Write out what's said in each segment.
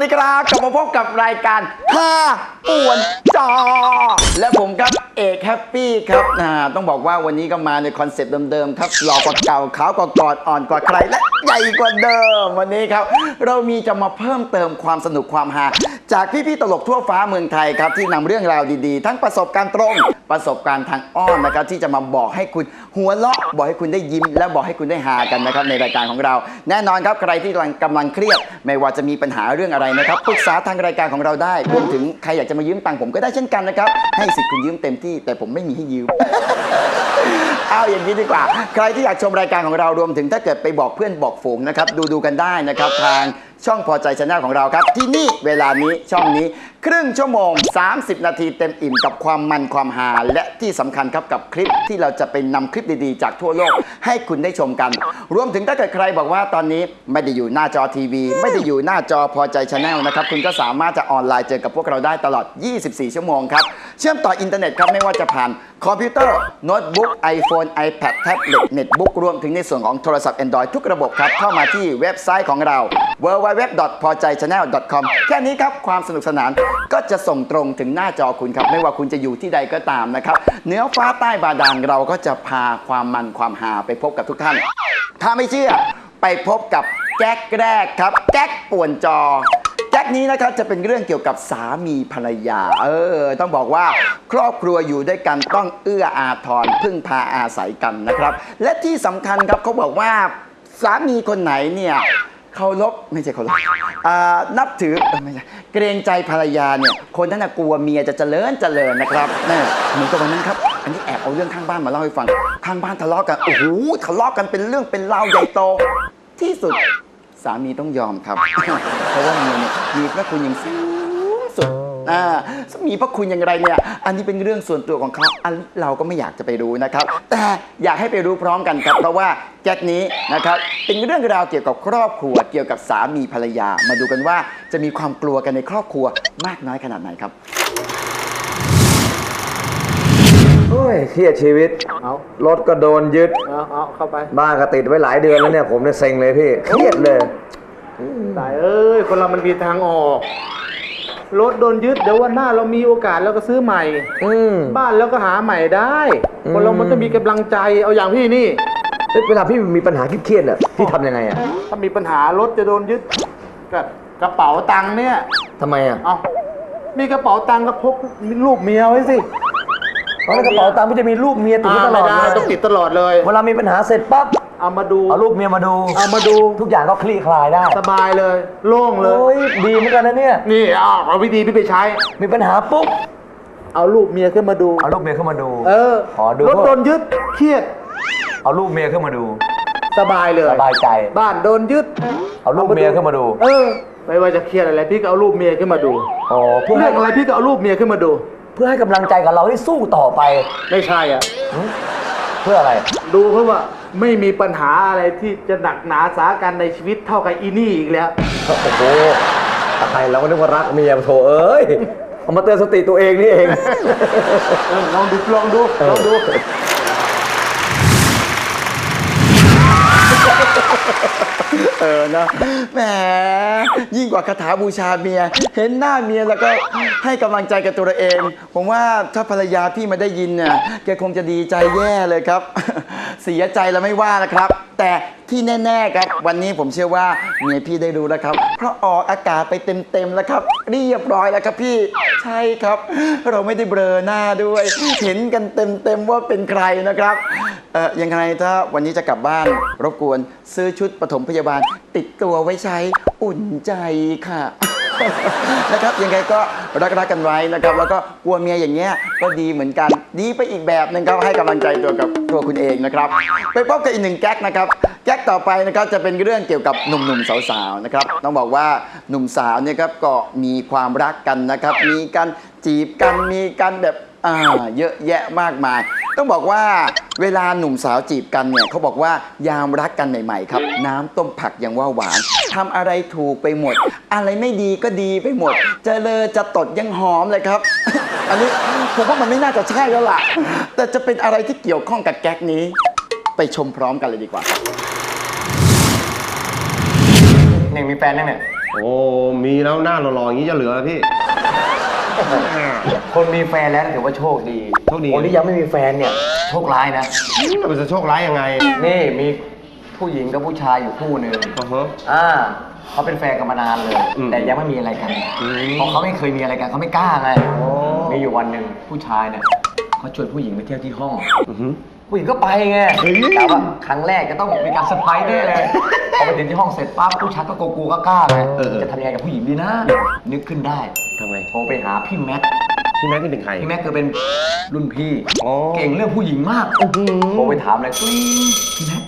วัสดีครับกลับมาพบกับรายการห้าป่วนจอ และผมครับเอกแฮปปี้ครับอ่าต้องบอกว่าวันนี้ก็มาในคอนเซ็ปต์เดิมๆครับหล่อกว่าเก่าขาวกว่ากอดอ่อนกว่าใครและใหญ่กว่าเดิม วันนี้ครับ เรามีจะมาเพิ่มเติมความสนุกความฮาจากพี่ๆตลกทั่วฟ้าเมืองไทยครับที่นำเรื่องราวดีๆ ทั้งประสบการณ์ตรง ประสบการณ์ทางอ้อมนะครับที่จะมาบอกให้คุณหัวเราะบอกให้คุณได้ยิ้ม และบอกให้คุณได้ฮากันนะครับในรายการของเรา แน่นอนครับใครที่กำลังกำลังเครียด ไม่ว่าจะมีปัญหาเรื่องอะไรนะครับปรึกษาทางรายการของเราได้รวมถึงใครอยากจะมายืมตังค์ผมก็ได้เช่นกันนะครับให้สิทธิ์คุณยืมเต็มที่ แต่ผมไม่มีให้ยืม เอาอย่างนี้ดีกว่า ใครที่อยากชมรายการของเรารวมถึงถ้าเกิดไปบอกเพื่อนบอกฝูงนะครับดูดูกันได้นะครับทาง ช่องพอใจชาแนลของเราครับ ที่นี่เวลานี้ช่องนี้ ครึ่งชั่วโมง 30 นาทีเต็มอิ่มกับความมันความฮาและที่สำคัญครับกับคลิปที่เราจะไปนำคลิปดีๆ จากทั่วโลกให้คุณได้ชมกัน รวมถึงถ้าเกิดใครบอกว่าตอนนี้ไม่ได้อยู่หน้าจอทีวี ไม่ได้อยู่หน้าจอพอใจชาแนลนะครับคุณก็สามารถจะออนไลน์เจอกับพวกเราได้ตลอด 24 ชั่วโมงครับเชื่อมต่ออินเทอร์เน็ตครับไม่ว่าจะผ่าน คอมพิวเตอร์โน้ตบุ๊ก iPhone iPad แท็บเล็ตเน็ตบุ๊กรวมถึงในส่วนของโทรศัพท์ Android ทุกระบบครับ เข้ามาที่เว็บไซต์ของเรา www.pojaychannel.com แค่นี้ครับ ความสนุกสนานก็จะส่งตรงถึงหน้าจอคุณครับ ไม่ว่าคุณจะอยู่ที่ใดก็ตามนะครับ เนื้อฟ้าใต้บาดาลเราก็จะพาความมันความหาไปพบกับทุกท่าน ถ้าไม่เชื่อไปพบกับแก๊กแรกครับ แก๊กป่วนจอ แจ็คนี้นะครับจะเป็นเรื่องเกี่ยวกับสามีภรรยา เออ ต้องบอกว่าครอบครัวอยู่ด้วยกันต้องเอื้ออาทรพึ่งพาอาศัยกันนะครับ และที่สำคัญครับเขาบอกว่าสามีคนไหนเนี่ยเคารพไม่ใช่เคารพอ่านับถืออไม่ใช่เกรงใจภรรยาเนี่ยคนนั้นนะกลัวเมียจะเจริญเจริญนะครับนี่เหมือนกับวันนั้นครับ อันนี้แอบเอาเรื่องข้างบ้านมาเล่าให้ฟังข้างบ้านทะเลาะกันโอ้โหทะเลาะกันเป็นเรื่องเป็นราวใหญ่โตที่สุด สามีต้องยอมครับ เพราะว่าเมียเนี่ยมีพระคุณอย่างสูงสุดอ่ามีพระคุณอย่างไรเนี่ย อันนี้เป็นเรื่องส่วนตัวของเขาอันเราก็ไม่อยากจะไปรู้นะครับ แต่อยากให้ไปรู้พร้อมกันครับ เพราะว่าแจ็คนี้นะครับ เป็นเรื่องราวเกี่ยวกับครอบครัว เกี่ยวกับสามีภรรยา มาดูกันว่าจะมีความกลัวกันในครอบครัวมากน้อยขนาดไหนครับ โอ้ ยเครียดชีวิต เอารถก็โดนยึด เอาเอาเข้าไป บ้านก็ติดไว้หลายเดือนแล้วเนี่ย ผมเนี่ยเซ็งเลยพี่ เครียดเลย ตายเอ้ย คนเรามันมีทางออก รถโดนยึดเดี๋ยววันหน้าเรามีโอกาสเราก็ซื้อใหม่ อืม บ้านแล้วก็หาใหม่ได้อืมคนเรามันต้องมีกำลังใจ เอาอย่างพี่นี่ เอ้ยเวลาพี่มีปัญหาเครียดๆอะพี่ทำยังไงอะถ้ามีปัญหารถจะโดนยึดกับกระเป๋าตังค์เนี่ย ทำไมอะ เอามีกระเป๋าตังค์ก็พกรูปเมียไว้สิ เพราะในกระเป๋าตังค์พี่จะมีรูปเมียติดไว้อ่าตลไม่อดได้เลยต้องติดตลอดเลย เวลามีปัญหาเสร็จปั๊บเอามาดู เอารูปเมียมาดูเอามาดู ทุกอย่างก็คลี่คลายได้สบายเลย โล่งเลยโอ้ยดีเหมือนกันนะเนี่ย นี่เอาเอาวิธีพี่ไปใช้ มีปัญหาปุ๊บเอารูปเมียขึ้นมาดู เอารูปเมียขึ้นมาดู เออขอดู รถโดนยึด เครียด เอารูปเมียขึ้นมาดู สบายเลย สบายใจ บ้านโดนยึด เอารูปเมียขึ้นมาดูเออ ไม่ว่าจะเครียดอะไรพี่ก็เอารูปเมียขึ้นมาดู อ๋อเพื่อให้เรื่องอะไรพี่ก็เอารูปเมียขึ้นมาดูเพื่อให้กำลังใจกับเราให้สู้ต่อไปไม่ใช่อะเพื่ออะไร ดูเพราะว่าไม่มีปัญหาอะไรที่จะหนักหนาสากันในชีวิตเท่ากับอีนี่อีกแล้ว โอ้โหตายเราก็นึกว่ารักเมียโถเอ้ยเอามาเตือนสติตัวเองนี่เอง เออลองดูลองดูลองดู เออนะแหมยิ่งกว่าคาถาบูชาเมีย เห็นหน้าเมียแล้วก็ให้กำลังใจกับตัวเอง ผมว่าถ้าภรรยาพี่มาได้ยินเนี่ยแกคงจะดีใจแย่เลยครับ เสียใจแล้วไม่ว่านะครับ แต่ที่แน่ๆครับ วันนี้ผมเชื่อว่าเมียพี่ได้รู้แล้วครับ เพราะออกอากาศไปเต็มๆแล้วครับเรียบร้อยแล้วครับพี่ใช่ครับ เราไม่ได้เบลอหน้าด้วย เห็นกันเต็มๆว่าเป็นใครนะครับเอ่อยังไงถ้าวันนี้จะกลับบ้าน รบกวนซื้อชุดปฐมพยาบาล ติดตัวไว้ใช้อุ่นใจค่ะ นะครับยังไงก็รักๆกันไว้นะครับ แล้วก็กลัวเมียอย่างเงี้ยก็ดีเหมือนกันดีไปอีกแบบหนึงครับให้กำลังใจตัวกับตัวคุณเองนะครับ ไปพบกับอีกหนึ่งแก๊กนะครับแก๊กต่อไปนะครับจะเป็นเรื่องเกี่ยวกับหนุ่มๆสาวๆนะครับต้องบอกว่าหนุ่มสาวเนี่ยครับก็มีความรักกันนะครับ มีการจีบกันมีการแบบ อ่าเยอะแยะมากมาย ต้องบอกว่าเวลาหนุ่มสาวจีบกันเนี่ยเขาบอกว่ายามรักกันใหม่ๆครับ น้ำต้มผักยังว่าหวานทำอะไรถูกไปหมด อะไรไม่ดีก็ดีไปหมด เจอเลยจะตดยังหอมเลยครับ อันนี้ผมว่ามันไม่น่าจะใช่แล้วล่ะ แต่จะเป็นอะไรที่เกี่ยวข้องกับแก๊กนี้ ไปชมพร้อมกันเลยดีกว่าหนึ่งมีแฟนยังเนี่ยโอ้มีแล้วหน้าหล่อๆอย่างนี้จะเหลือพี่ คนมีแฟนแล้วถือว่าโชคดีโชคดี คนที่ยังไม่มีแฟนเนี่ยโชคร้ายนะ มันจะโชคร้ายยังไงนี่มีผู้หญิงกับผู้ชายอยู่คู่หนึ่งอือฮะ อ่าเขาเป็นแฟนกันมานานเลย อืมแต่ยังไม่มีอะไรกันอืม เพราะเขาไม่เคยมีอะไรกันเขาไม่กล้าไงอ๋อมีอยู่วันหนึ่งผู้ชายเนี่ยเขาชวนผู้หญิงไปเที่ยวที่ห้อง อือฮึ ผู้หญิงก็ไปไงเฮ้ยแต่ว่าครั้งแรกก็ต้องมีการเซอร์ไพรส์แน่เลยพอไปถึงที่ห้องเสร็จปั๊บผู้ชายก็โกกูก็กล้าไงจะทำยังไงกับผู้หญิงดีนะ นึกขึ้นได้ทำไงโทรไปหาพี่แม็กพี่แม็กนี่เป็นใคร พี่แม็กคือเป็นรุ่นพี่ อ๋อ เก่งเรื่องผู้หญิงมากอื้อหือโทรไปถามเลยกริ๊งพี่แม็ก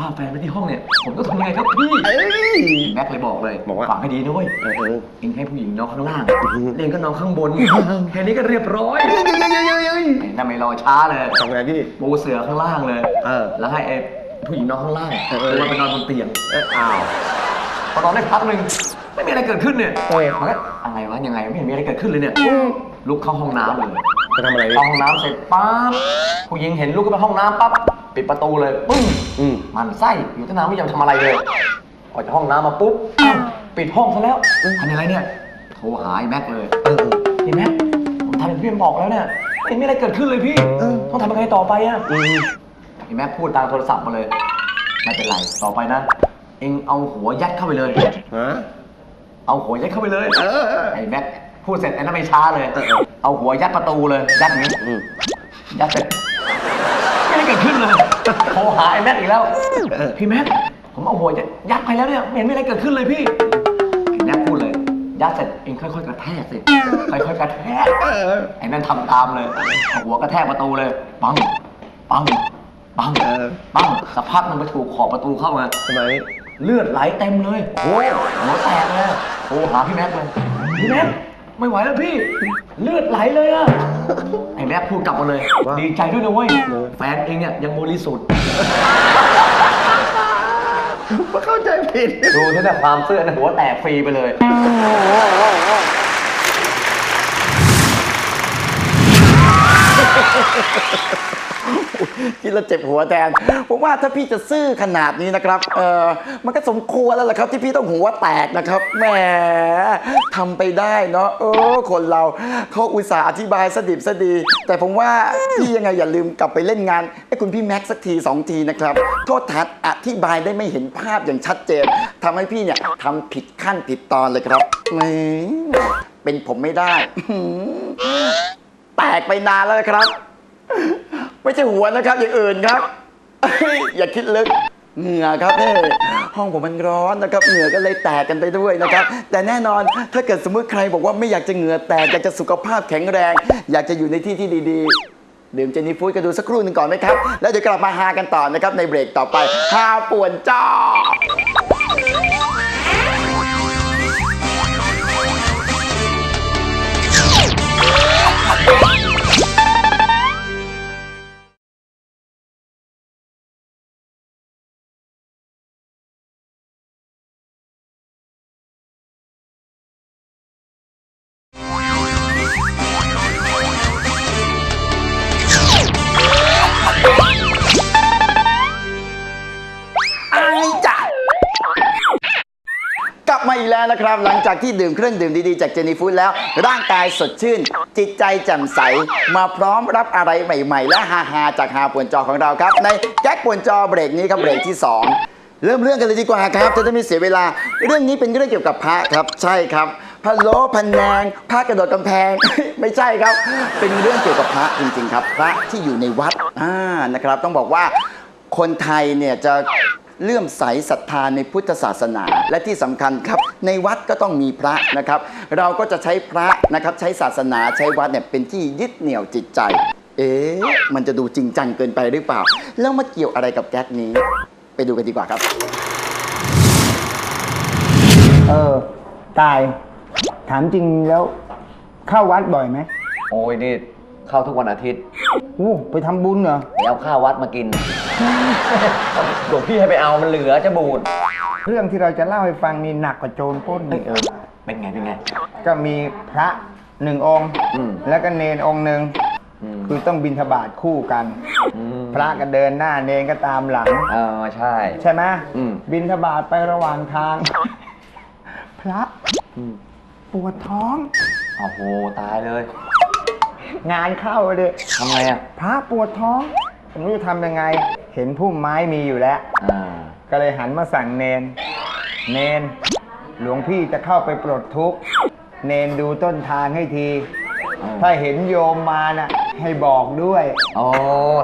ผมพาแฟนไปที่ห้องเนี่ย ผมต้องทำยังไงครับพี่ เอ้ย แม็กเลยบอกเลยบอกว่า ฟังให้ดีนะเว้ยเออเออ เองให้ผู้หญิงนอนข้างล่างอือหือเองก็นอนข้างบน แค่นี้ก็เรียบร้อยไอ้นั่นไม่รอช้าเลย ทำไงพี่ ปูเสือข้างล่างเลย เออ แล้วให้ไอ้ผู้หญิงนอนข้างล่างเออเออตัวไปนอนบนเตียง เอ้ยอ้าว พอนอนได้พักหนึ่งไม่มีอะไรเกิดขึ้นเนี่ยเออ มันก็อะไรวะยังไงไม่เห็นมีอะไรเกิดขึ้นเลยเนี่ยลุกเข้าห้องน้ำเลยไปทำอะไรพี่เข้าห้องน้ำเสร็จปั๊บผู้หญิงเห็นลุกขึ้นไปห้องน้ำปั๊บ ปิดประตูเลยปึ้งอืมมันไส้อยู่ตั้งนานไม่ยอมทำอะไรเลยออกจากห้องน้ำมาปุ๊บอ้าวปิดห้องซะแล้วทำยังไงเนี่ยโทรหาไอ้แม็กเลยเออเออพี่แม็กผมทำอย่างที่พี่บอกแล้วเนี่ยไม่มีอะไรเกิดขึ้นเลยพี่ต้องทำยังไงต่อไปอะอืมพี่แม็กพูดตามโทรศัพท์มาเลย ไม่เป็นไร ต่อไปนะ เองเอาหัวยัดเข้าไปเลย ฮะ เอาหัวยัดเข้าไปเลยเออเออ ไอ้แม็กพูดเสร็จไอ้นั่นไม่ช้าเลย เออเออ เอาหัวยัดประตูเลย ยัดอย่างนี้อืม ยัดเสร็จไม่ได้เกิดขึ้นเลยโทรหาไอ้แม็กอีกแล้วเออพี่แม็กผมเอาหัวยัดยัดไปแล้วเนี่ยไม่เห็นมีอะไรเกิดขึ้นเลยพี่ไอ้แม็กพูดเลย ยัดเสร็จเองค่อยๆกระแทกสิ ค่อยๆกระแทกเออไอ้นั่นทำตามเลยเอาหัวกระแทกประตูเลยปังปังปังเออปังสักพักมันไปถูกขอบประตูเข้ามาทำไมเลือดไหลเต็มเลยโอ้ยหัวแตกเลยโทรหาพี่แม็กเลยพี่แม็กไม่ไหวแล้วพี่ เลือดไหลเลยอะไอ้ แม็กพูดกลับมาเลย ว่าดีใจด้วยนะเว้ยแฟนเองเนี่ยยังบริสุทธิ์มาเข้าใจผิด ดูที่แต่ความเสื้อนะหัวแตกฟรีไปเลย คิดแล้วเจ็บหัวแทนผมว่าถ้าพี่จะซื่อขนาดนี้นะครับเออมันก็สมควรแล้วล่ะครับ ที่พี่ต้องหัวแตกนะครับแหมทำไปได้เนาะเออคนเราเขาอุตส่าห์อธิบายสดิบสดี แต่ผมว่าพี่ยังไงอย่าลืมกลับไปเล่นงานไอ้คุณพี่แม็กซ์สักทีสองทีนะครับโทษทัดอธิบายได้ไม่เห็นภาพอย่างชัดเจนทำให้พี่เนี่ยทำผิดขั้นผิดตอนเลยครับแหมเป็นผมไม่ได้แตกไปนานแล้วครับ ไม่ใช่หัวนะครับ อย่างอื่นครับ อย่าคิดลึกเหงื่อครับนี่ห้องผมมันร้อนนะครับ เหงื่อก็เลยแตกกันไปด้วยนะครับ แต่แน่นอนถ้าเกิดสมมติใครบอกว่าไม่อยากจะเหงื่อแตก อยากจะสุขภาพแข็งแรง อยากจะอยู่ในที่ที่ดีๆดื่มเจนี่ฟูดกันดูสักครู่หนึ่งก่อนไหมครับ แล้วเดี๋ยวกลับมาหากันต่อนะครับในเบรกต่อไปหาป่วนจ้า กลับมาอีกแล้วนะครับ หลังจากที่ดื่มเครื่องดื่มดีๆจากเจนี่ฟู้ดแล้ว ร่างกายสดชื่น จิตใจแจ่มใส มาพร้อมรับอะไรใหม่ๆ และฮาๆจากฮาป่วนจอของเราครับ ในแจ็คป่วนจอเบรกนี้ครับเบรกที่ 2 เริ่มเรื่องกันเลยดีกว่าครับจะได้ไม่เสียเวลา เรื่องนี้เป็นเรื่องเกี่ยวกับพระครับใช่ครับพะโล้พันแนงพระกระโดดกำแพง ไม่ใช่ครับ เป็นเรื่องเกี่ยวกับพระจริงๆครับ พระที่อยู่ในวัดอ่านะครับ ต้องบอกว่าคนไทยเนี่ยจะ เลื่อมใสศรัทธาในพุทธศาสนา และที่สำคัญครับ ในวัดก็ต้องมีพระนะครับ เราก็จะใช้พระนะครับใช้ศาสนาใช้วัดเนี่ยเป็นที่ยึดเหนี่ยวจิตใจ เอ๊ะมันจะดูจริงจังเกินไปหรือเปล่า แล้วมาเกี่ยวอะไรกับแก๊กนี้ ไปดูกันดีกว่าครับ เออ ตาย ถามจริงแล้วเข้าวัดบ่อยไหมโอ้ยนี่เข้าทุกวันอาทิตย์ อู้ไปทำบุญเหรอไปเอาข้าววัดมากินหลวงพี่ให้ไปเอามันเหลือจะบูดเรื่องที่เราจะเล่าให้ฟังนี่หนักกว่าโจรปล้นเฮ้ยเออเป็นไงเป็นไง ก็มีพระหนึ่งองค์อืมแล้วก็เนนองค์หนึ่งอืมคือต้องบินทบาทคู่กันอืมพระก็เดินหน้าเนนก็ตามหลังเออใช่ ใช่ไหมอืมบินทบาทไประหว่างทาง พระปวดท้องโอ้โหตายเลย งานเข้าเลยทำไงอะพระปวดท้องผมไม่รู้จะทำยังไง เห็นพุ่มไม้มีอยู่แล้ว อ่าก็เลยหันมาสั่งเนน เนน หลวงพี่จะเข้าไปปลดทุกข์ เนนดูต้นทางให้ที ถ้าเห็นโยมมาน่ะ ให้บอกด้วย โอ้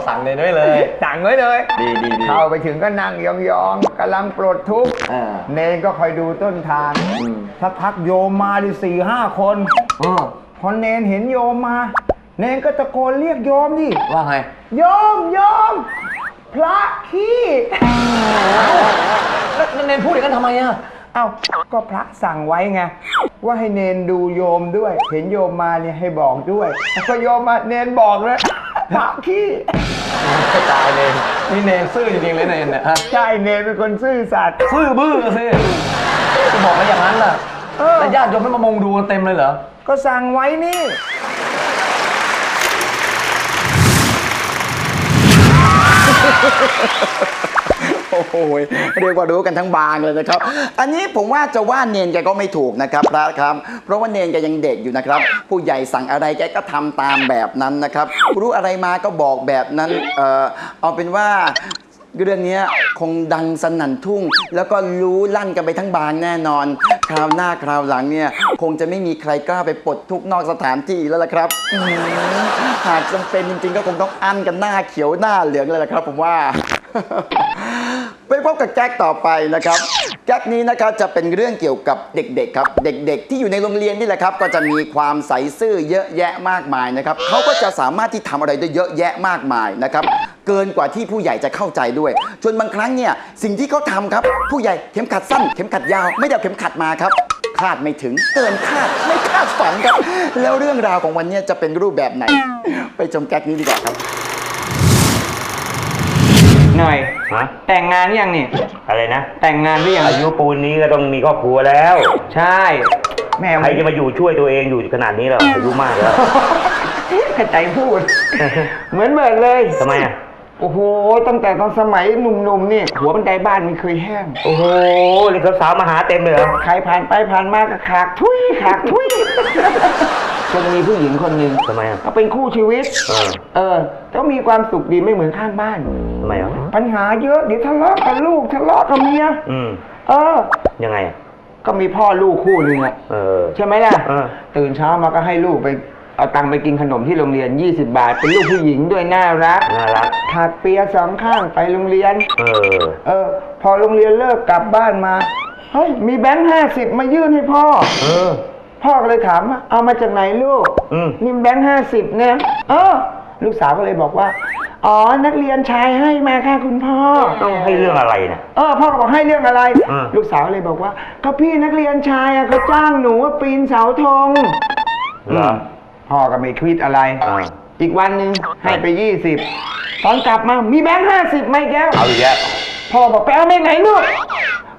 สั่งเลยด้วยเลย สั่งไว้เลย ดีดีดีเข้าไปถึงก็นั่งยองๆกำลังปลดทุกข์ อ่า เนนก็คอยดูต้นทางอืม สักพักโยมมาดิสี่ห้าคนเออพอเนนเห็นโยมมา เนนก็ตะโกนเรียกโยมดิว่าไง โยมโยม พระขี้แล้วเนนพูดอย่างนั้นทำไมอะ เอ้าก็พระสั่งไว้ไง ว่าให้เนนดูโยมด้วย เห็นโยมมาเนี่ยให้บอกด้วยพอโยมมาเนนบอกเลยพระขี้ตายเนนนี่เนนซื่อจริงๆเลยเนนเนี่ยฮะใช่เนนเป็นคนซื่อสัตย์ซื่อบื้อสิจะบอกมาอย่างนั้นล่ะเออ แต่ญาติโยมไม่มามงดูกันเต็มเลยเหรอ ก็สั่งไว้นี่ อ้โหเรียกว่ารู้กันทั้งบางเลยนะครับ อันนี้ผมว่าจะว่าเนนแกก็ไม่ถูกนะครับพระครับ เพราะว่าเนนแกยังเด็กอยู่นะครับ ผู้ใหญ่สั่งอะไรแกก็ทำตามแบบนั้นนะครับ รู้อะไรมาก็บอกแบบนั้น เออเอาเป็นว่าเรื่องนี้คงดังสนั่นทุ่ง แล้วก็รู้ลั่นกันไปทั้งบางแน่นอน คราวหน้าคราวหลังเนี่ย คงจะไม่มีใครกล้าไปปลดทุกนอกสถานที่แล้วล่ะครับอื้อหือหากจำเป็นจริงๆ ก็คงต้องอั้นกันหน้าเขียวหน้าเหลืองเลยละครับ ผมว่า ไปพบกับแก๊กต่อไปนะครับแก๊กนี้นะครับจะเป็นเรื่องเกี่ยวกับเด็กๆครับ เด็กๆ ที่อยู่ในโรงเรียนนี่แหละครับ ก็จะมีความใสซื่อเยอะแยะมากมายนะครับเขาก็จะสามารถที่ทำอะไรได้เยอะแยะมากมายนะครับเกินกว่าที่ผู้ใหญ่จะเข้าใจด้วยจนบางครั้งเนี่ยสิ่งที่เขาทำครับ ผู้ใหญ่เข็มขัดสั้น เข็มขัดยาวไม่ได้เอาเข็มขัดมาครับคาดไม่ถึงเกินคาดไม่คาดฝันครับ แล้วเรื่องราวของวันนี้จะเป็นรูปแบบไหน ไปชมแก๊กนี้ดีกว่าครับ หน่อย ฮะ แต่งงานหรือยังเนี่ยอะไรนะ แต่งงานหรือยังอายุปูนนี้ก็ต้องมีครอบครัวแล้ว ใช่แม่ใครจะมาอยู่ช่วยตัวเองอยู่ขนาดนี้หรออายุมากแล้ว กระใจพูด เหมือนเบิดเลยทำไมอะ โอ้โหตั้งแต่ตอนสมัยหนุ่มๆนี่หัวบันไดบ้านไม่เคยแห้ง โอ้โหนี่สาวๆมาหาเต็มเลยเหรอ ใครผ่านไปผ่านมาก็ขากทุยขากทุยจนมีผู้หญิงคนหนึ่งทำไมอะ เขาเป็นคู่ชีวิต เออ เออก็มีความสุขดีไม่เหมือนข้างบ้าน ทำไมอะ ปัญหาเยอะเดี๋ยวทะเลาะกับลูกทะเลาะกับเมียอืม เออ ยังไงอะ ก็มีพ่อลูกคู่หนึ่งอะเออ ใช่ไหมล่ะเออ ตื่นเช้ามาก็ให้ลูกไปเอาตังค์ไปกินขนมที่โรงเรียน 20 บาท เป็นลูกผู้หญิงด้วยน่ารักน่ารัก ถักเปียสองข้างไปโรงเรียน เออ เออ พอโรงเรียนเลิกกลับบ้านมา เฮ้ย มีแบงค์ห้าสิบมายื่นให้พ่อ เออ พ่อก็เลยถามว่าเอามาจากไหนลูกอืม นี่แบงค์ห้าสิบเนี่ยเออลูกสาวก็เลยบอกว่า อ๋อนักเรียนชายให้มาค่ะคุณพ่อ ต้องให้เรื่องอะไรนะ เออพ่อก็บอกให้เรื่องอะไรอ่าลูกสาวเลยบอกว่าก็พี่นักเรียนชายอะเขาจ้างหนูว่าปีนเสาธงเหรอ พ่อก็ไม่คิดอะไร อ่า อีกวันหนึ่งให้ไปยี่สิบตอนกลับมามีแบงค์ห้าสิบไหมแก้วเอาอีกแล้วพ่อบอกไปเอาไปไหนลูก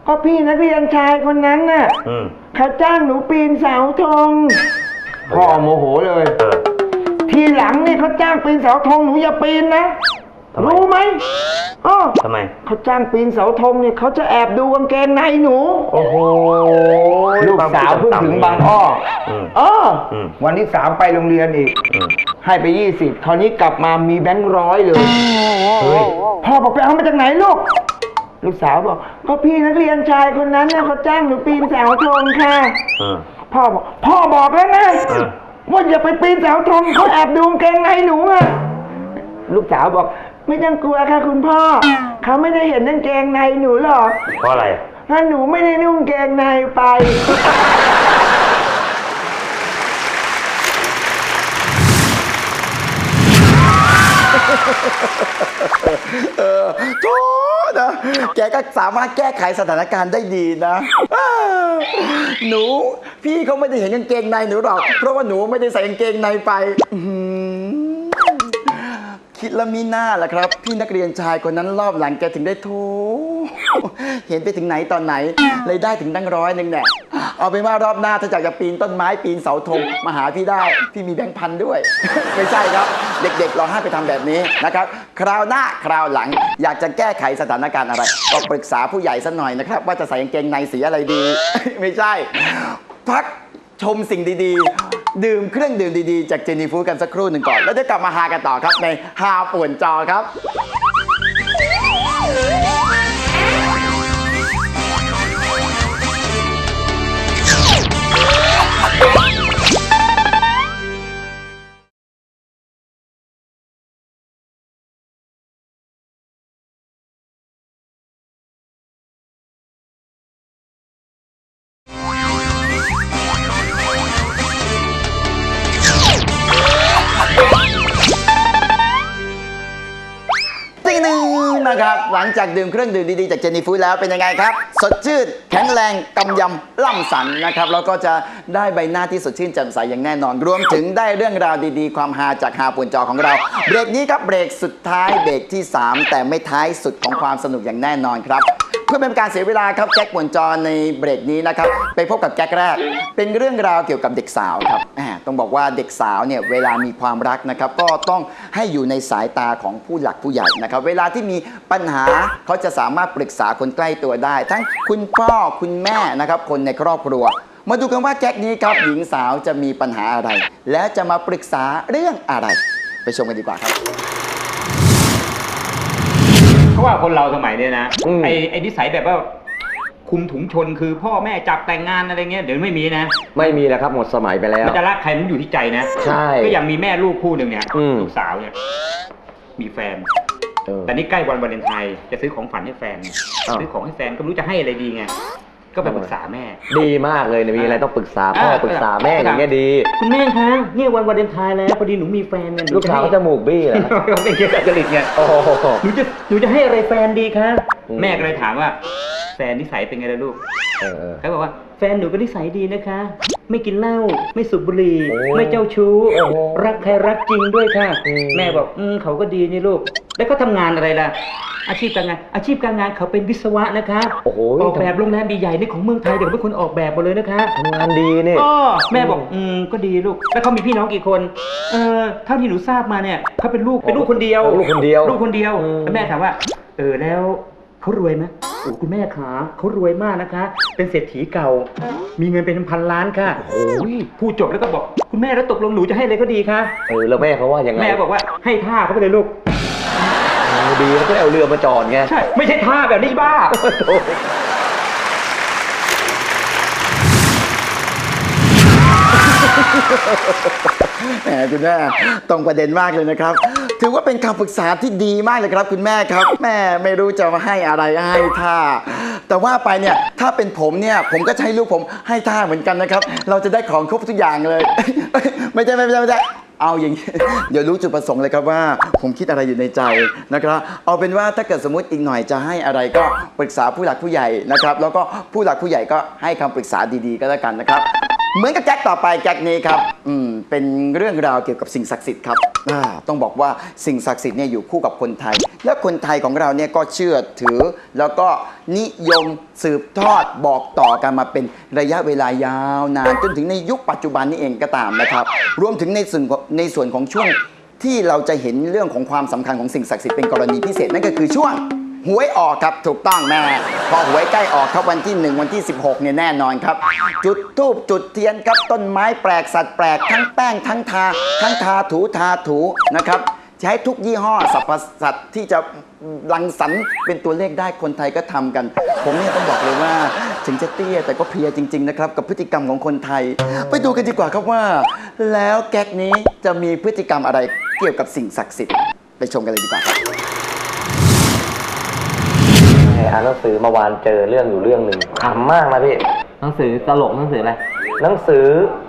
ก็พี่นักเรียนชายคนนั้นน่ะอืมเขาจ้างหนูปีนเสาธงพ่อโมโหเลย เออ ทีหลังนี่เขาจ้างปีนเสาธงหนูอย่าปีนนะ ทำไม รู้ไหมอ๋อทำไม เขาจ้างปีนเสาธงเนี่ยเขาจะแอบดูกางเกงในหนู โอ้โหลูกสาวเพิ่งถึงบางอ้ออม เอออม วันที่สามไปโรงเรียนอีก อืม ให้ไปยี่สิบคราวนี้กลับมามีแบงค์ร้อยเลย เฮ้ย พ่อบอกไปเอามาจากไหนลูก ลูกสาวบอกก็พี่นักเรียนชายคนนั้นเนี่ยเขาจ้างหนูปีนเสาธงค่ะ เออ พ่อบอกพ่อบอกแล้วนะเออ ว่าอย่าไปปีนเสาธงเขาแอบดูกางเกงในหนูอะลูกสาวบอก ไม่ต้องกลัวค่ะคุณพ่อเขาไม่ได้เห็นกางเกงในหนูหรอกเพราะอะไรอะถ้าหนูไม่ได้นุ่งกางเกงในไป เออโธ่นะ แกก็สามารถแก้ไขสถานการณ์ได้ดีนะอ้าวหนู พี่เขาไม่ได้เห็นกางเกงในหนูหรอก เพราะว่าหนูไม่ได้ใส่กางเกงในไป อื้อหือ คิดแล้วมีหน้าล่ะครับ พี่นักเรียนชายคนนั้นรอบหลังแกถึงได้โทเห็นไปถึงไหนตอนไหน เลยได้ถึงตั้งร้อยหนึ่งเนี่ยเอาเป็นว่ารอบหน้าถ้าอยากจะปีนต้นไม้ปีนเสาธงมาหาพี่ได้ พี่มีแบงค์พันด้วย ไม่ใช่ครับ เด็กๆ เราห้ามไปทำแบบนี้นะครับ คราวหน้าคราวหลังอยากจะแก้ไขสถานการณ์อะไรก็ปรึกษาผู้ใหญ่สัหน่อยนะครับ ว่าจะใส่กางเกงในสีอะไรดี ไม่ใช่ พักชมสิ่งดีๆ ดื่มเครื่องดื่มดีๆ จากเจนี่ฟูดกันสักครู่หนึ่งก่อน แล้วเดี๋ยวกลับมาหากันต่อครับในหาป่วนจอครับ ครับ หลังจากดื่มเครื่องดื่มดีๆจากเจนี่ฟูดแล้วเป็นยังไงครับ สดชื่นแข็งแรงกำยำล่ำสันนะครับแล้วก็จะได้ใบหน้าที่สดชื่นแจ่มใสอย่างแน่นอน รวมถึงได้เรื่องราวดีๆ ความฮาจากฮาปุ่นจอของเรา เบรกนี้ครับเบรกสุดท้ายเบรกที่ 3 แต่ไม่ท้ายสุดของความสนุกอย่างแน่นอนครับเพื่อเป็นการเสียเวลาครับแก๊กป่วนจอในเบรกนี้นะครับไปพบกับแก๊กแรก เป็นเรื่องราวเกี่ยวกับเด็กสาวครับแต้องบอกว่าเด็กสาวเนี่ยเวลามีความรักนะครับ ก็ต้องให้อยู่ในสายตาของผู้หลักผู้ใหญ่นะครับ เวลาที่มีปัญหาเขาจะสามารถปรึกษาคนใกล้ตัวได้ ทั้งคุณพ่อคุณแม่นะครับ คนในครอบครัว มาดูกันว่าแก๊กนี้ครับหญิงสาวจะมีปัญหาอะไร และจะมาปรึกษาเรื่องอะไร ไปชมกันดีกว่าครับเพราะว่าคนเราสมัยเนี้ยนะไอ้ไอ้นิสัยแบบว่า คุมถุงชนคือพ่อแม่จับแต่งงานอะไรเงี้ยเดี๋ยวไม่มีนะ ไม่มีแล้วครับหมดสมัยไปแล้ว มันจะรักใครมันอยู่ที่ใจนะใช่ก็อย่างมีแม่ลูกคู่หนึ่งเนี่ยอืม ลูกสาวเนี่ยมีแฟน เออ แต่นี่ใกล้วันวาเลนไทน์จะซื้อของฝันให้แฟน อ้าว ซื้อของให้แฟนก็ไม่รู้จะให้อะไรดีไง ก็ไปปรึกษาแม่ ดีมากเลยเนี่ยมีอะไรต้องปรึกษาพ่อเออ ปรึกษาแม่อย่างเงี้ยดีคุณแม่คะเนี่ยวันวาเลนไทน์แล้วพอดีหนูมีแฟนเนี่ยหนูลูกสาวจะเขาจมูกบี้เหรอให้เป็นเกี่ยวกับจริตไงโอ้โห หนูจะหนูจะให้อะไรแฟนดีคะอืม แม่ก็เลยถามว่า แฟนนิสัยเป็นไงล่ะลูกเออเออเขาบอกว่า แฟนหนูก็นิสัยดีนะคะ ไม่กินเหล้าไม่สูบบุหรี่โอ้ไม่เจ้าชู้ โอ้โหรักใครรักจริงด้วยค่ะ อืม แม่บอกอืมเขาก็ดีนี่ลูก แล้วก็ทำงานอะไรล่ะ อาชีพการงาน อาชีพการงานเขาเป็นวิศวะนะคะโอ้โหออกแบบโรงแรมใหญ่ๆในของเมืองไทยเดี๋ยวเป็นคนออกแบบหมดเลยนะคะ ทำงานดีนี่อ๋อแม่บอกอืมก็ดีลูก แล้วเขามีพี่น้องกี่คน เออเท่าที่หนูทราบมาเนี่ยเขาเป็นลูกเป็นลูกคนเดียว ลูกคนเดียวลูกคนเดียวอืม แล้วแม่ถามว่า เออแล้ว เขารวยไหมโอ้คุณแม่ขาเขารวยมากนะคะ เป็นเศรษฐีเก่า มีเงินเป็นพันล้านค่ะโอ้ยพูดจบแล้วก็บอก คุณแม่แล้วตกลงหนูจะให้อะไรก็ดีคะเออแล้วแม่เขาว่ายังไงแม่บอกว่าให้ท่าเขาไปเลยลูกเออดีเขาก็เอาเรือมาจอดไงใช่ไม่ใช่ท่าแบบนี้บ้าแหมคุณแม่ตรงประเด็นมากเลยนะครับ ถือว่าเป็นคำปรึกษาที่ดีมากเลยครับคุณแม่ครับ แม่ไม่รู้จะมาให้อะไรให้ท่า แต่ว่าไปเนี่ยถ้าเป็นผมเนี่ยผมก็จะให้ลูกผมให้ท่าเหมือนกันนะครับ เราจะได้ของครบทุกอย่างเลย ไม่ใช่ไม่ใช่ไม่ใช่เอาอย่างนี้เดี๋ยวรู้จุดประสงค์เลยครับว่า ผมคิดอะไรอยู่ในใจนะครับ เอาเป็นว่าถ้าเกิดสมมติอีกหน่อยจะให้อะไรก็ปรึกษาผู้หลักผู้ใหญ่นะครับ แล้วก็ผู้หลักผู้ใหญ่ก็ให้คำปรึกษาดีๆ ก็แล้วกันนะครับ เหมือนกับแจ็คต่อไปแจ็คนี้ครับอืมเป็นเรื่องราวเกี่ยวกับสิ่งศักดิ์สิทธิ์ครับอ่าต้องบอกว่าสิ่งศักดิ์สิทธิ์เนี่ยอยู่คู่กับคนไทย และคนไทยของเราเนี่ยก็เชื่อถือ แล้วก็นิยมสืบทอดบอกต่อกันมาเป็นระยะเวลายาวนานจนถึงในยุคปัจจุบันนี้เองก็ตามนะครับ รวมถึงในส่วนของในส่วนของช่วงที่เราจะเห็นเรื่องของความสำคัญของสิ่งศักดิ์สิทธิ์เป็นกรณีพิเศษนั่นก็คือช่วง หวยออกครับถูกต้องแม่พอหวยใกล้ออกครับวันที่ 1 วันที่ 16เนี่ยแน่นอนครับ จุดทูบจุดเทียนครับต้นไม้แปลกสัตว์แปลกทั้งแป้งทั้งทา ทั้งทาถูทาถูนะครับใช้ทุกยี่ห้อสรรพสัตว์ที่จะรังสรรค์เป็นตัวเลขได้คนไทยก็ทำกัน ผมเนี่ยต้องบอกเลยว่า ถึงจะเตี้ยแต่ก็เพียจริง ๆ นะครับ กับพฤติกรรมของคนไทย ไปดูกันดีกว่าครับว่า แล้วแก๊กนี้จะมีพฤติกรรมอะไรเกี่ยวกับสิ่งศักดิ์สิทธิ์ไปชมกันเลยดีกว่าครับ อ่านหนังสือเมาวานเจอเรื่องอยู่เรื่องหนึ่งขำมากนะพี่ หนังสือตลกหนังสืออะไรหนังสือ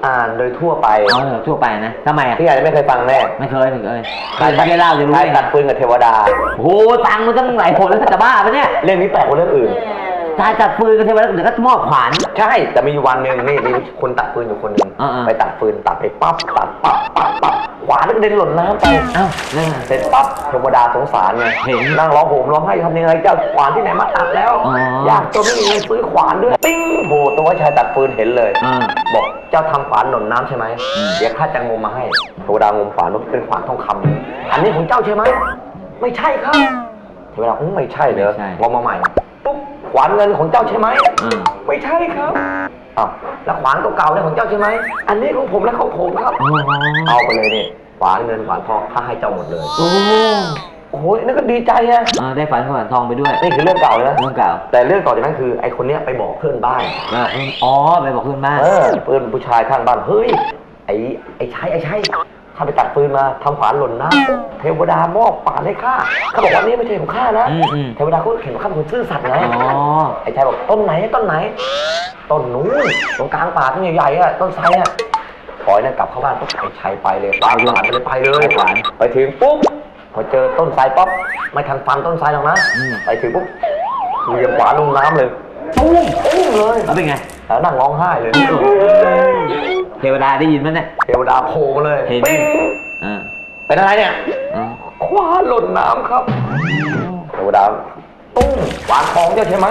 อ่านโดยทั่วไปอ๋อทั่วไปนะทำไมอะพี่อาจจะไม่เคยฟังแน่ไม่เคยไม่เคยใครไม่ได้เล่าจะรู้ใครได้ไงตัดปืนกับเทวดาโอ้โหฟังมันตั้งหลายคนแล้วจะบ้าปะเนี่ยเรื่องนี้แปลกกว่าเรื่องอื่น ชายจับปืนกันเทวดาเดี๋ยวก็มอบขวาน ใช่ แต่มีอยู่วันหนึ่งนี่มีคนตัดปืนอยู่คนหนึ่งอ่าๆ ไปตัดปืนตัดไปปั๊บตัดปั๊บปั๊บปั๊บขวานกระเด็นหล่นน้ำไปเอ้าเรื่องอะไรเสร็จปั๊บเทวดาสงสารไงเห็นนั่งร้องโหมร้องไห้ทำยังไงเจ้าขวานที่ไหนมาตัดแล้วอ๋อออยากจนไม่มีเงินซื้อขวานด้วยปิ้งโผล่ตัวชายตัดปืนเห็นเลยอ่า บอกเจ้าทำขวานหล่นน้ำใช่ไหมเดี๋ยวข้าจะงมมาให้เทวดางมขวานว่าเป็นขวานทองคำอันนี้ของเจ้าใช่ไหมไม่ใช่ครับเทวดาอืมไม่ใช่เหรอไม่ใช่งมมาใหม่ปุ๊บ ขวานเงินของเจ้าใช่ไหมอืมไม่ใช่ครับอ้าวแล้วขวานเก่าๆเนี่ยของเจ้าใช่ไหมอันนี้ของผมและของผมครับเอาไปเลยนี่ขวานเงินขวานทองข้าให้เจ้าหมดเลย โอ้โอ้โหนี่ก็ดีใจนะอ่าได้ฝันขวานทองไปด้วยนี่คือเรื่องเก่านะ เรื่องเก่าแต่เรื่องต่อจากนั้นคือไอ้คนเนี้ยไปบอกเพื่อนบ้าน อ่าอ๋อไปบอกเพื่อนบ้านเออเพื่อนผู้ชายข้างบ้าน เฮ้ย ไอ้ไอ้ชัยไอ้ชัย ข้าไปตัดปืนมาทำขวานหล่นน้ำเทวดามอบป่านให้ข้าเขาบอกว่านี่ไม่ใช่ของข้านะ อืมอืม เทวดาเขาเห็นว่าข้าเป็นคนซื่อสัตย์ไง อ๋อ ไอ้ชัยบอกต้นไหนต้นไหน ต้นนู้นตรงกลางป่าต้นใหญ่ๆอะต้นไทรอะปล่อยนั่นกลับเข้าบ้านปุ๊บไอ้ชัยไปเลยไปหวานไปเลยไปเลยหวานไปถึงปุ๊บพอเจอต้นไทรป๊อปไม่ทันฟันต้นไทรหรอกนะอืมไปถึงปุ๊บเหวียงขวานลงน้ำเลย ตุ้มตุ้มเลยแล้วเป็นไงแล้วนั่งร้องไห้เลยเทวดาได้ยินไหมเนี่ยเทวดาโผล่มาเลยเห็นปิ๊งอ่าเป็นอะไรเนี่ยอ่าขวานหล่นน้ำครับเทวดา ตุ้มขวานทองเจ้าใช่ไหม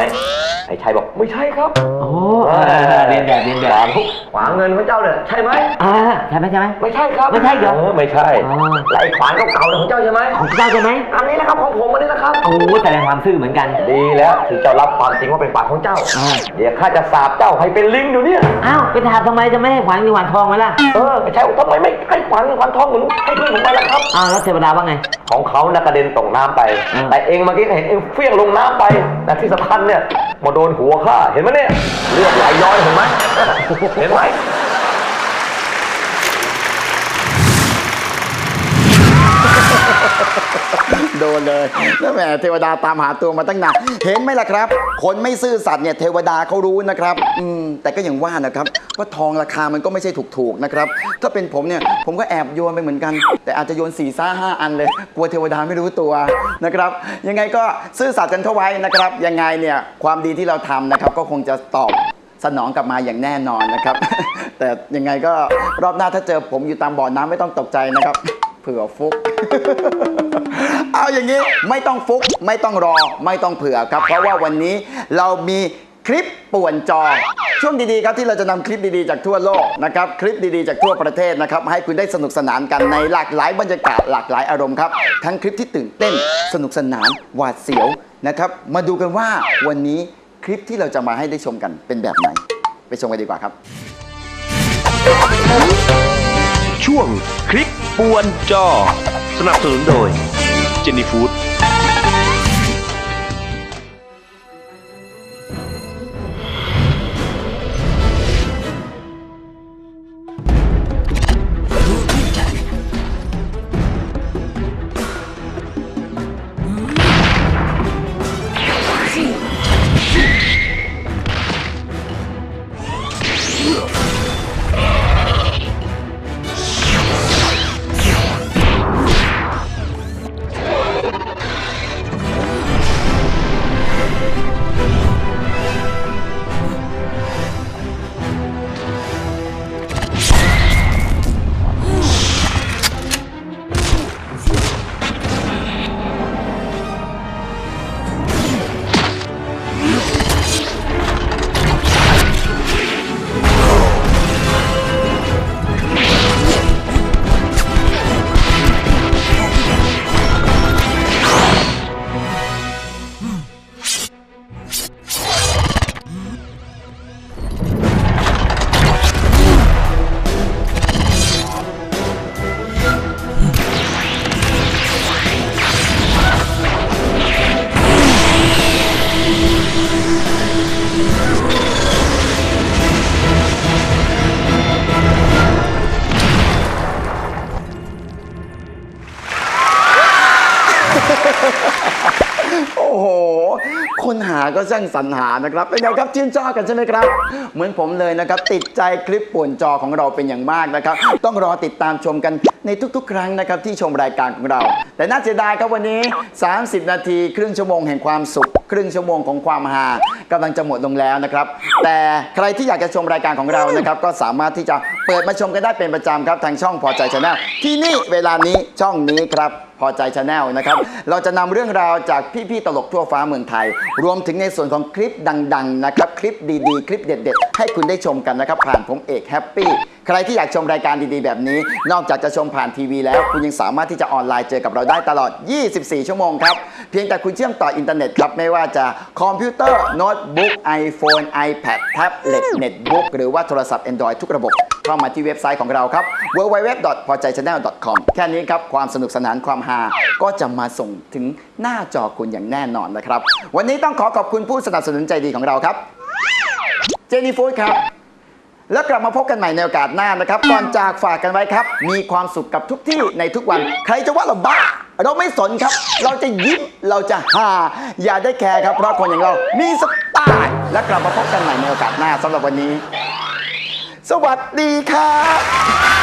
ไอ้ชัยบอกไม่ใช่ครับโอ้เออเออเออเรียนแบบเรียนแบบ ขวานเงินของเจ้าเนี่ยใช่ไหมอ่าใช่ไหมใช่ไหมไม่ใช่ครับไม่ใช่เหรออไม่ใช่อ๋อแล้วไอ้ขวานเก่าๆเนี่ยของเจ้าใช่ไหมของเจ้าใช่ไหมอันนี้นะครับของผมอันนี้นะครับโอ้แสดงความซื่อเหมือนกัน ดีแล้วถึงเจ้ารับความจริงว่าเป็นปากของเจ้าอ่าเดี๋ยวข้าจะสาบเจ้าให้เป็นลิงอยู่เนี่ยอ้าวไปถามทำไมจะไม่ให้ขวานมีขวานทองไหมล่ะเออไอ้ชัยบอกทำไมไม่ให้ขวานเงินขวานทองเหมือนให้เพื่อนผมไปล่ะครับอ้าวแล้วเทวดาว่าไง ของเขานะกระเด็นตกน้ำไปอืมแต่เองเมื่อกี้เห็นเองเฟี้ยงลงน้ำไป แต่ที่สำคัญเนี่ยมาโดนหัวข้าเห็นไหมเนี่ยเลือดไหลย้อยเห็นไหมเห็นไหม โดนเลยแล้วแหมเทวดาตามหาตัวมาตั้งนานเห็นไหมล่ะครับ คนไม่ซื่อสัตย์เนี่ยเทวดาเขารู้นะครับ อืมแต่ก็อย่างว่านะครับ ว่าทองราคามันก็ไม่ใช่ถูกๆนะครับ ถ้าเป็นผมเนี่ยผมก็แอบโยนไปเหมือนกัน แต่อาจจะโยน4ี่ซ่าห้าอันเลย กลัวเทวดาไม่รู้ตัวนะครับ ยังไงก็ซื่อสัตย์กันเข้าไว้นะครับ ยังไงเนี่ยความดีที่เราทำนะครับ ก็คงจะตอบสนองกลับมาอย่างแน่นอนนะครับ แต่ยังไงก็รอบหน้าถ้าเจอผมอยู่ตามบ่อน้ำไม่ต้องตกใจนะครับ ผื่อฟุก เอาอย่างนี้ไม่ต้องฟุกไม่ต้องรอไม่ต้องเผื่อครับ เพราะว่าวันนี้เรามีคลิปป่วนจอ ช่วงดีๆครับที่เราจะนำคลิปดีๆจากทั่วโลกนะครับคลิปดีๆจากทั่วประเทศนะครับให้คุณได้สนุกสนานกันในหลากหลายบรรยากาศหลากหลายอารมณ์ครับทั้งคลิปที่ตื่นเต้นสนุกสนานหวาดเสียวนะครับมาดูกันว่าวันนี้คลิปที่เราจะมาให้ได้ชมกันเป็นแบบไหน ไปชมกันดีกว่าครับ ช่วงคลิป ป่วนจอ สนับสนุนโดยเจนี่ฟู้ด ก็ช่างสรรหานะครับเป็นไงครับชื่นชอบกันใช่ไหมครับ เหมือนผมเลยนะครับ ติดใจคลิปป่วนจอของเราเป็นอย่างมากนะครับ ต้องรอติดตามชมกันในทุกๆ ครั้งนะครับที่ชมรายการของเรา แต่น่าเสียดายครับวันนี้ 30 นาทีครึ่งชั่วโมงแห่งความสุข ครึ่งชั่วโมงของความฮากำลังจะหมดลงแล้วนะครับ แต่ใครที่อยากจะชมรายการของเรานะครับก็สามารถที่จะเปิดมาชมกันได้เป็นประจำครับทางช่องพอใจชาแนลที่นี่เวลานี้ช่องนี้ครับพอใจชาแนลนะครับ เราจะนำเรื่องราวจากพี่ ๆ ตลกทั่วฟ้าเมืองไทย รวมถึงในส่วนของคลิปดัง ๆ นะครับ คลิปดี ๆ คลิปเด็ด ๆ ให้คุณได้ชมกันนะครับ ผ่านผมเอกแฮปปี้ใครที่อยากชมรายการดี ๆ แบบนี้ นอกจากจะชมผ่านทีวีแล้ว คุณยังสามารถที่จะออนไลน์เจอกับเราได้ตลอด 24 ชั่วโมงครับ เพียงแต่คุณเชื่อมต่ออินเทอร์เน็ตครับ ไม่ว่าจะคอมพิวเตอร์ โน้ตบุ๊ก iPhone iPad แท็บเล็ตเน็ตบุ๊กหรือว่าโทรศัพท์ Android ทุกระบบ เข้ามาที่เว็บไซต์ของเราครับ www.pojaychannel.com แค่นี้ครับ ความสนุกสนานความฮาก็จะมาส่งถึงหน้าจอคุณอย่างแน่นอนนะครับ วันนี้ต้องขอขอบคุณผู้สนับสนุนใจดีของเราครับ เจนี่ฟูดครับ แล้วกลับมาพบกันใหม่ในโอกาสหน้านะครับ ก่อนจากฝากกันไว้ครับ มีความสุขกับทุกที่ในทุกวัน ใครจะว่าเราบ้า เราไม่สนครับ เราจะยิ้ม เราจะฮาอย่าได้แคร์ครับ เพราะคนอย่างเรา มีสไตล์ และกลับมาพบกันใหม่ในโอกาสหน้าสำหรับวันนี้ สวัสดีครับ